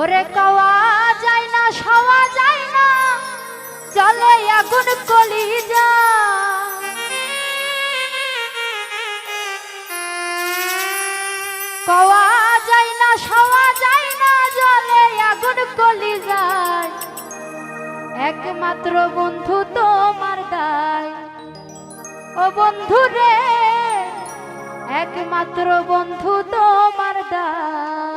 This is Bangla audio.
ওরে কওয়া যায় না, সওয়া যায় না চলে আগুন কলি যা কওয়া যায় না, সওয়া যায় না, জলে আগুন কলি যায় একমাত্র বন্ধু তোমার দায়। ও বন্ধু রে, একমাত্র বন্ধু তোমার দায়।